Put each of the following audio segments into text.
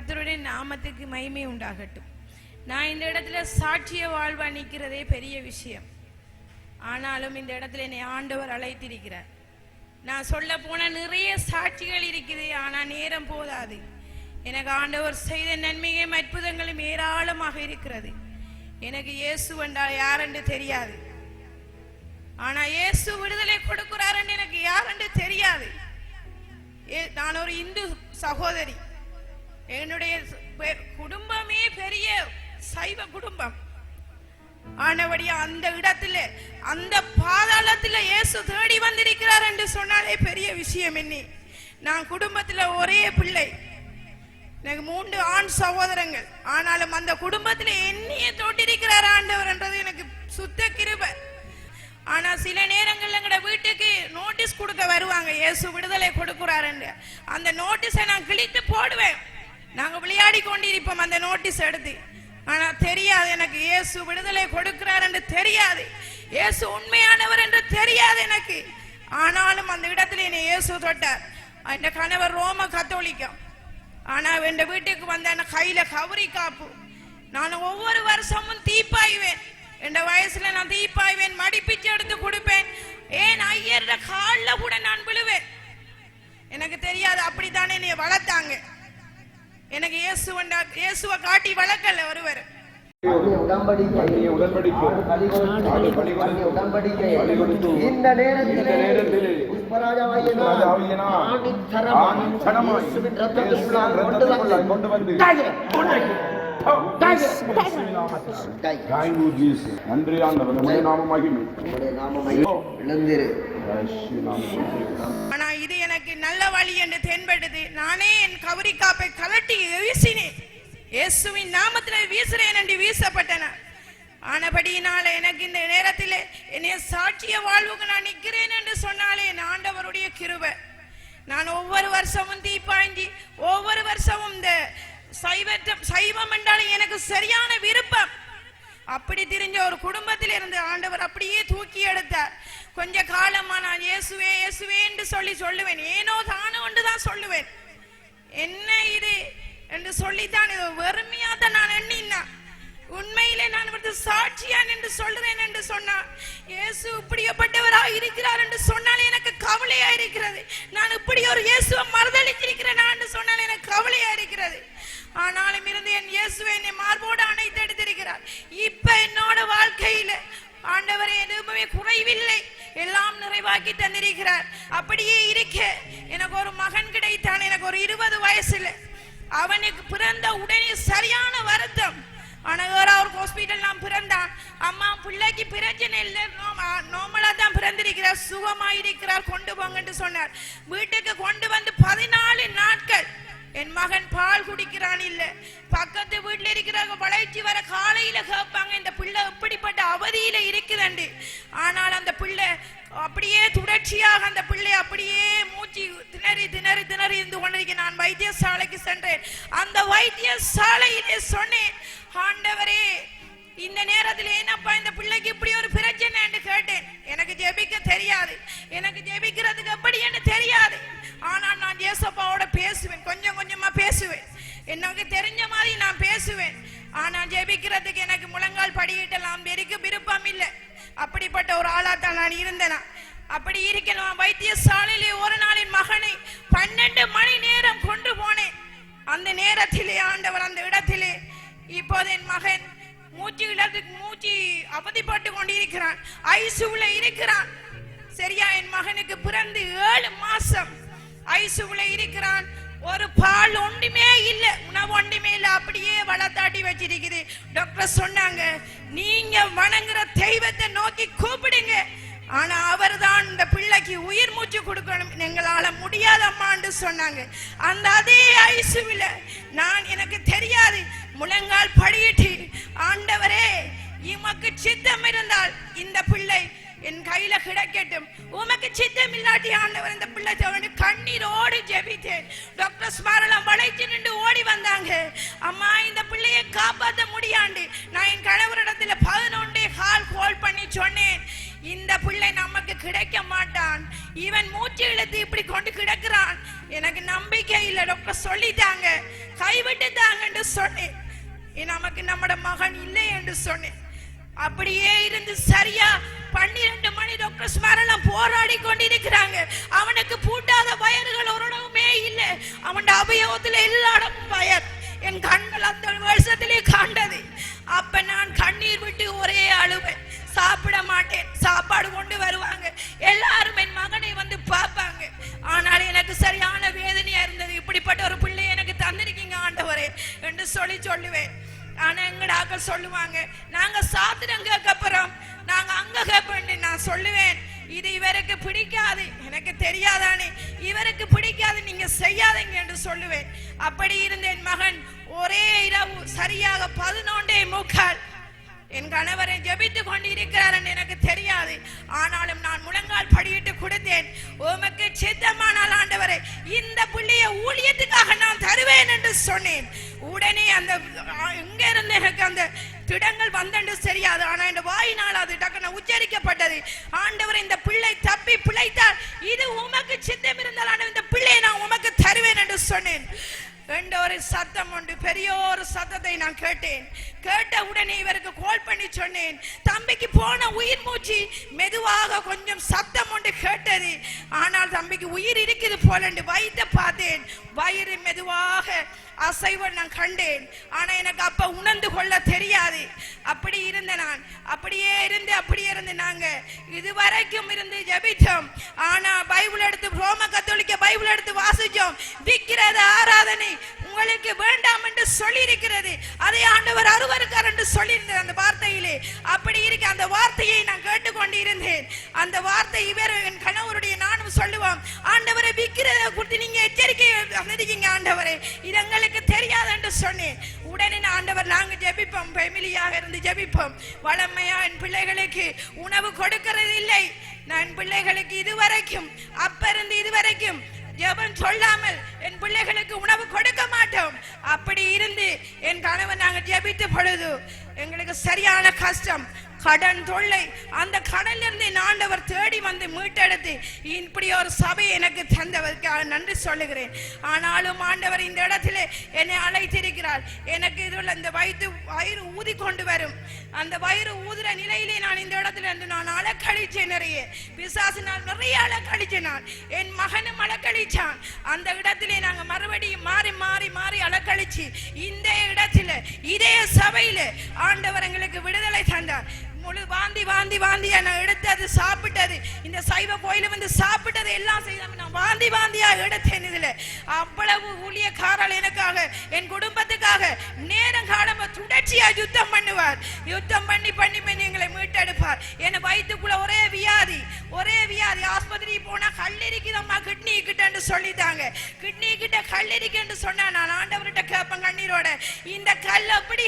கத்தருடைய நாமத்துக்கு மகிமை உண்டாகட்டும். நான் இந்த இடத்துல சாட்சிய வாழ்வா நிற்கிறதே பெரிய விஷயம். ஆனாலும் இந்த இடத்துல என்னை ஆண்டவர் அழைத்திருக்கிறார். நான் சொல்ல போன நிறைய சாட்சிகள் இருக்குது ஆனால் நேரம் போதாது. எனக்கு ஆண்டவர் செய்த நன்மையும் அற்புதங்களும் ஏராளமாக இருக்கிறது. எனக்கு இயேசு என்றால் யாரென்று தெரியாது. ஆனா இயேசு விடுதலை கொடுக்கிறாருன்னு எனக்கு யாரென்று தெரியாது. ஏ- நான் ஒரு இந்து சகோதரி. என்னுடைய குடும்பமே பெரிய சைவ குடும்பம். ஆனபடியா அந்த இடத்துல அந்த பாதாளத்துல இயேசு தேடி வந்திருக்கிறார் என்று சொன்னாலே பெரிய விஷயம் என்ன நான் குடும்பத்துல ஒரே பிள்ளை. எனக்கு மூன்று ஆண் சகோதரங்கள். ஆனாலும் அந்த குடும்பத்துல என்னைய தொட்டிருக்கிறார் ஆண்டவர் என்றது எனக்கு சுத்த கிருப. ஆனா சில நேரங்கள்ல எங்கட வீட்டுக்கு நோட்டீஸ் கொடுக்க வருவாங்க. இயேசு விடுதலை கொடுக்கிறாருன்னு அந்த நோட்டீஸை நான் கிழித்து போடுவேன். நாங்க விளையாடி கொண்டிருப்போம் அந்த நோட்டீஸ் எடுத்து. ஆனா தெரியாது எனக்கு இயேசு விடுதலை கொடுக்கிறார் என்று தெரியாது. இயேசு உண்மையானவர் என்று தெரியாது எனக்கு. ஆனாலும் அந்த இடத்துல என்னை இயேசு தொட்டார். என் கணவர் ரோம கத்தோலிக்கம். ஆனா என் வீட்டுக்கு வந்த கையில கவரி காப்பு. நான் ஒவ்வொரு வருஷமும் தீப்பாய்வேன். என் வயசுல நான் தீப்பாய்வேன் மடிப்பிச்சு எடுத்து கொடுப்பேன். ஏன் ஐயர் கால்ல கூட நான் விழுவேன்? எனக்கு தெரியாது அப்படித்தானே என்னை வளர்த்தாங்க. எனக்கு இயேசு இயேசுவை காட்டி வளர்க்கல ஒருவர். இந்த நேரத்திலே. நன்றி ஆண்டவர். நம்முடைய நாம நல்ல வழி என்று தென்படுது. நானே என் கவுரி காப்பை கலட்டி வீசினேன். இயேசுவின் நாமத்தில் வீசுறேன் என்று வீசப்பட்டன. ஆனபடியினால எனக்கு இந்த நேரத்தில் என்னைய சாட்சிய வாழ்வுக்கு நான் நிற்கிறேன் என்று சொன்னாலே என் ஆண்டவருடைய கிருபை. நான் ஒவ்வொரு வருஷமும் தீப்பாய்ஞ்சி ஒவ்வொரு வருஷமும் இந்த சைவற்றம் சைவம் என்றால் எனக்கு சரியான விருப்பம். அப்படி தெரிஞ்ச ஒரு குடும்பத்தில் இருந்து ஆண்டவர் அப்படியே தூக்கி எடுத்தார். கொஞ்ச காலமா நான் இயேசு என்று சொல்லி சொல்லுவேன். ஏனோ தானோ என்று தான் சொல்லுவேன். என்ன இது என்று சொல்லித்தான் இது வெறுமையா தான் நான் எண்ணினா. உண்மையிலே நான் இவரது சாட்சியான் என்று சொல்றேன் என்று சொன்னார் இயேசு இப்படியப்பட்டவராக இருக்கிறார் என்று சொன்னால் எனக்கு கவலையா இருக்கிறது. நான் இப்படி ஒரு இயேசுவை மறுதளித்திருக்கிறேன் என்று சொன்னால் எனக்கு கவலையா இருக்கிறது. ஆனாலும் இருந்து என் இயேசுவை என்னை மார்போடு அணைத்து எடுத்திருக்கிறார். இப்ப என்னோட வாழ்க்கையில ஆண்டவரை எதுவுமே குறைவில்லை. எல்லாம் நிறைவாக்கி தந்திருக்கிறார். அப்படியே இருக்க. எனக்கு ஒரு மகன் கிடைத்தான். எனக்கு ஒரு இருபது வயசுல. அவனுக்கு பிறந்த உடனே சரியான வருத்தம். ஆனா வேற ஒரு ஹாஸ்பிட்டல் நான் பிறந்தான். அம்மா பிள்ளைக்கு பிரச்சனை இல்லை. நோமலா தான் பிறந்திருக்கிறார். சுகமாக இருக்கிறார். கொண்டு போங்கன்னு சொன்னார். வீட்டுக்கு கொண்டு வந்து பதினாலு நாட்கள். என் மகன் பால் குடிக்கிறான் இல்ல. பக்கத்து வீட்டுல இருக்கிறவங்க வளைச்சி வர காலையில கேட்பாங்க இந்த பிள்ளை எப்படி அவதியில இருக்குதண்டு. ஆனால் அந்த பிள்ளை அப்படியே தொடர்ச்சியாக அந்த பிள்ளை அப்படியே மூச்சு திணறி திணறி திணறி இருந்து கொண்டிருக்க. நான் வைத்தியசாலைக்கு சென்றேன். அந்த வைத்தியசாலையிலே சொன்னேன் ஆண்டவரே இந்த நேரத்தில் என்னப்பா இந்த பிள்ளைக்கு இப்படி ஒரு பிரச்சனை? என்று கேட்டேன். எனக்கு ஜெபிக்க தெரியாது. எனக்கு ஜெபிக்கிறதுக்கு எப்படி என்று தெரியாது. ஆனால் நான் ஏசப்பாவோட பேசுவேன். கொஞ்சம் கொஞ்சமா பேசுவேன். எனக்கு தெரிஞ்ச மாதிரி நான் பேசுவேன். ஆனா ஜெபிக்கிறதுக்கு எனக்கு முழங்கால் படியிட்டலாம் வெறிக்கு விருப்பம் இல்லை. அப்படிப்பட்ட ஒரு ஆளாத்தான் நான் இருந்தேனா? அப்படி இருக்கலாம் வைத்தியசாலையிலே ஒரு நாளின் மகனை பன்னெண்டு மணி நேரம் கொண்டு போனேன். அந்த நேரத்திலே ஆண்டவர் அந்த இடத்திலே இப்போது என் மகன் மூச்சு இடத்துக்கு மூச்சு அவதிப்பட்டு கொண்டிருக்கிறான். ஐசுல இருக்கிறான். சரியா என் மகனுக்கு பிறந்து ஏழு மாசம் ஐசுல இருக்கிறான். ஒரு பால் ஒன்றுமே இல்லை உணவு ஒன்றுமே வளர்த்தாட்டி வச்சிருக்குது. டாக்டர் சொன்னாங்க நீங்க வணங்குற தெய்வத்தை நோக்கி கூப்பிடுங்க. ஆனா அவர்தான் இந்த பிள்ளைக்கு உயிர் மூச்சு கொடுக்கணும். எங்களால முடியாத அம்மான்னு சொன்னாங்க. அந்த அதே ஐசுவில நான் எனக்கு தெரியாது. முழங்கால் படியிட்டு ஆண்டவரே இமக்கு சித்தம் இருந்தால் இந்த பிள்ளை என் கையில கிடைக்கட்டும். உமக்கு சித்தம் இல்லாட்டி ஆண்டவர் இந்த பிள்ளை தேவனு கண்ணீரோடு ஜெபித்தேன். டாக்டர் ஸ்மாரலாம் வளைச்சு நின்று ஓடி வந்தாங்க. அம்மா இந்த பிள்ளையை காப்பாற்ற முடியாண்டு. நான் என் கணவரிடத்துல பதினொன்றே கால் கோல் பண்ணி சொன்னேன். இந்த பிள்ளை நமக்கு கிடைக்க மாட்டான். இவன் மூச்சு இழுத்து இப்படி கொண்டு கிடக்கிறான். எனக்கு நம்பிக்கை இல்லை டாக்டர் சொல்லிட்டாங்க. கைவிட்டுட்டாங்கன்னு சொன்னேன். நமக்கு நம்மட மகன் இல்லை என்று சொன்னேன். அப்படியே இருந்து சரியா பன்னிரண்டு மணி டாக்டர் ஸ்மரணம் போராடி கொண்டிருக்கிறாங்க. அவனுக்கு பூட்டாத வயறுகள் ஒரு இல்லை. அவன் அபயோகத்தில் எல்லா இடமும் வயர். என் கண்கள் அந்த வருஷத்திலே கண்டது. அப்ப நான் கண்ணீர் விட்டு ஒரே அழுவேன். சாப்பிட மாட்டேன். சாப்பாடு கொண்டு வருவாங்க. எல்லாரும் என் மகனை வந்து பார்ப்பாங்க. ஆனால் எனக்கு சரியான வேதனையா இருந்தது. இப்படிப்பட்ட ஒரு பிள்ளை எனக்கு தந்திருக்கீங்க ஆண்டவரே என்று சொல்லி சொல்லுவேன். ஆனா எங்கடாக்கள் சொல்லுவாங்க நாங்க சாத்திரம் கேட்க போறோம். நாங்க அங்க கேட்பேன் நான் சொல்லுவேன். இது இவருக்கு பிடிக்காது. எனக்கு தெரியாதானே? இவருக்கு பிடிக்காது நீங்க செய்யாதீங்க என்று சொல்லுவேன். அப்படி இருந்த என் மகன் ஒரே இரவு சரியாக பதினொன்றே முக்கால் என் கணவரை ஜெபித்து கொண்டிருக்கிறார் என்று எனக்கு முடியாது. ஆனாலும் நான் முழங்கால் படியிட்டு கொடுத்தேன். உமக்கு சித்தமானால் ஆண்டவரே இந்த புள்ளிய ஊழியத்துக்காக நான் தருவேன் என்று சொன்னேன். உடனே அந்த எங்க இருந்து எனக்கு அந்த திடங்கள் வந்தண்டு தெரியாது. ஆனா இந்த வாயினால் அது டக்குன உச்சரிக்கப்பட்டது. ஆண்டவர் இந்த பிள்ளை தப்பி பிழைத்தார் இது உமக்கு சித்தம் இருந்தால் ஆண்டவர் இந்த பிள்ளையை நான் உமக்கு தருவேன் என்று சொன்னேன். என்ற ஒரு சத்தம் உண்டு. பெரிய ஒரு சத்தத்தை நான் கேட்டேன். கேட்ட உடனே இவருக்கு கால் பண்ணி சொன்னேன். தம்பிக்கு போன உயிர் மூச்சு மெதுவாக கொஞ்சம் சத்தம் உண்டு கேட்டது. ஆனால் தம்பிக்கு உயிர் இருக்குது போலண்டு வயிற்ற பார்த்தேன். வயிறு மெதுவாக அசைவை நான் கண்டேன். ஆனா எனக்கு அப்ப உணர்ந்து கொள்ள தெரியாது. அப்படி இருந்த நான். அப்படியே இருந்து அப்படியே இருந்து நாங்க இதுவரைக்கும் இருந்து ஜபித்தோம். ஆனா பைபிள் எடுத்து ரோம கத்தோலிக்க பைபிள் எடுத்து வாசிச்சோம். விக்கிறத ஆராதனை உங்களுக்கு வேண்டாம் என்று சொல்லி இருக்கிறது அதை ஆண்டவர் அருவருக்கார் என்று சொல்லியிருந்தார் அந்த வார்த்தையிலே. அப்படி இருக்க அந்த வார்த்தையை நான் கேட்டுக்கொண்டு இருந்தேன் அந்த வார்த்தை இவர் என் கணவருடைய நானும் சொல்லுவோம். ஆண்டவரை விக்கிறத குறித்து நீங்க எச்சரிக்கை வந்திருக்கீங்க ஆண்டவரே. இது எங்களுக்கு தெரியாது என்று சொன்னேன். உடனே நான் ஆண்டவர் நாங்க ஜெபிப்போம். ஃபேமிலியாக இருந்து ஜெபிப்போம். வளமையா என் பிள்ளைகளுக்கு உணவு கொடுக்கிறது இல்லை. நான் பிள்ளைகளுக்கு இதுவரைக்கும் அப்ப இருந்து இதுவரைக்கும் ஜெபம் சொல்லாமல் என் பிள்ளைகளுக்கு உணவு கொடுக்க மாட்டோம். அப்படி இருந்து என் கணவன் நாங்கள் ஜெபித்த பொழுது எங்களுக்கு சரியான கஷ்டம். கடன் தொல்லை. அந்த கடனிலிருந்து இருந்து ஆண்டவர் தேடி வந்து மீட்டெடுத்து இப்படி ஒரு சபை எனக்கு தந்தவருக்கு நன்றி சொல்லுகிறேன். ஆனாலும் ஆண்டவர் இந்த இடத்துல என்னை அழைத்திருக்கிறார். எனக்கு இதுல இந்த வயிற்று வயிறு ஊதி கொண்டு வரும். அந்த வயிறு ஊதுற நிலையிலே நான் இந்த இடத்துல இருந்து நான் அலக்கழிச்சேன் நிறைய. பிசாசு நான் நிறைய அலக்கழிச்சேன் நான் என் மகனும் அலக்கழிச்சான். அந்த இடத்திலே நாங்கள் மறுபடியும் மாறி மாறி மாறி அலக்கழிச்சு இந்த இடத்துல இதே சபையில ஆண்டவர் எங்களுக்கு விடுதலை தந்தார். முழு வாந்தி வாந்தி வாந்தி நான் எடுத்தது சாப்பிட்டது. இந்த சைவ கோயில வந்து சாப்பிட்டது எல்லாம் செய்தாம நான் வாந்தி வாந்தியா எடுத்தேன் இதுல. அவ்வளவு ஊழியக்காரர் எனக்காக என் குடும்பத்துக்காக நேரம் காலமா தொடர்ச்சியா யுத்தம் பண்ணுவார். யுத்தம் பண்ணி பண்ணி பண்ணி எங்களை மீட்டெடுப்பார். என் வயிற்றுக்குள்ள ஒரே வியாதி ஒரே வியாதி. ஆஸ்பத்திரி போனா கல் கிட்னி கிட்டன்னு சொல்லிட்டாங்க. கிட்னி கிட்ட கல் சொன்னா நான் ஆண்டவர்கிட்ட கேட்பேன் கண்ணீரோட. இந்த கல் அப்படி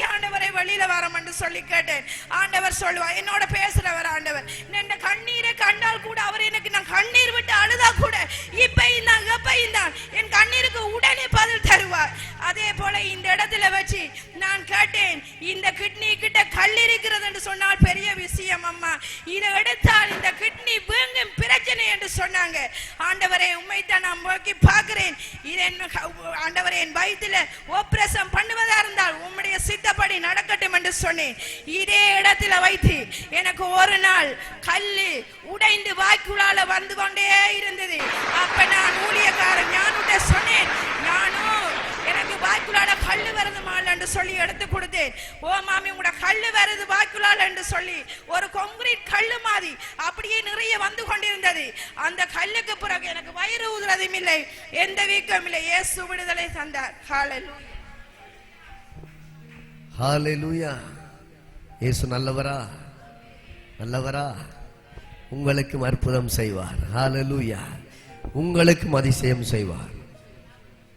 வெளியில வரமென்று சொல்லி கேட்டேன். ஆண்டவர் சொல்லுவார் என்னோட பேசுறவர் ஆண்டவர். என்ன கண்ணீரை கண்டால் கூட அவர் எனக்கு நான் கண்ணீர் விட்டு அழுதா கூட இப்பையும் தான் எப்பையும் தான் என் கண்ணீருக்கு உடனே பதில் தருவார். அதே போல இந்த இடத்துல வச்சு நான் கேட்டேன் இந்த கிட்னி கிட்ட கல் இருக்கிறது என்று சொன்னால் பெரிய விஷயம் அம்மா. இதை எடுத்தால் இந்த கிட்னி வீங்கும் பிரச்சனை என்று சொன்னாங்க. ஆண்டவரே உண்மை தான் நான் நோக்கி பார்க்கிறேன். இது என் ஆண்டவரே என் வயிற்றுல ஓப்ரேஷன் பண்ணுவதா இருந்தால் உம்முடைய சித்தப்படி நடக்கட்டும் என்று சொன்னேன். இதே இடத்துல வைத்து எனக்கு ஒரு நாள் கல் உடைந்து வாய்க்குள்ளால வந்து கொண்டே இருந்தது. அப்ப நான் ஊழியக்காரன் ஞானுட்ட சொன்னேன். நான் வாய்க்குள்ளால கல்லு வருது மால் என்று சொல்லி எடுத்து கொடுத்தேன். ஓ மாமி உங்களோட கல்லு வருது வாய்க்குள்ளால் என்று சொல்லி. ஒரு கொங்கிரீட் கல்லு மாதிரி அப்படியே நிறைய வந்து கொண்டிருந்தது. அந்த கல்லுக்கு பிறகு எனக்கு வயிறு ஊதுறதும் இல்லை. எந்த வீக்கம் இல்லை. இயேசு விடுதலை தந்தார். ஹalleluya ஹalleluya இயேசு நல்லவரா? நல்லவரா? உங்களுக்கும் அற்புதம் செய்வார். ஹாலலூயா உங்களுக்கும் அதிசயம் செய்வார்.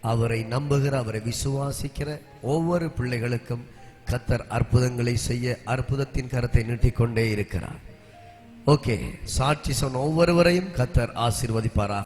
அவரை நம்புகிற அவரை விசுவாசிக்கிற ஒவ்வொரு பிள்ளைகளுக்கும் கத்தர் அற்புதங்களை செய்ய அற்புதத்தின் கரத்தை நீட்டிக்கொண்டே இருக்கிறார். ஓகே சாட்சி சொன்ன ஒவ்வொருவரையும் கத்தர் ஆசிர்வதிப்பாரா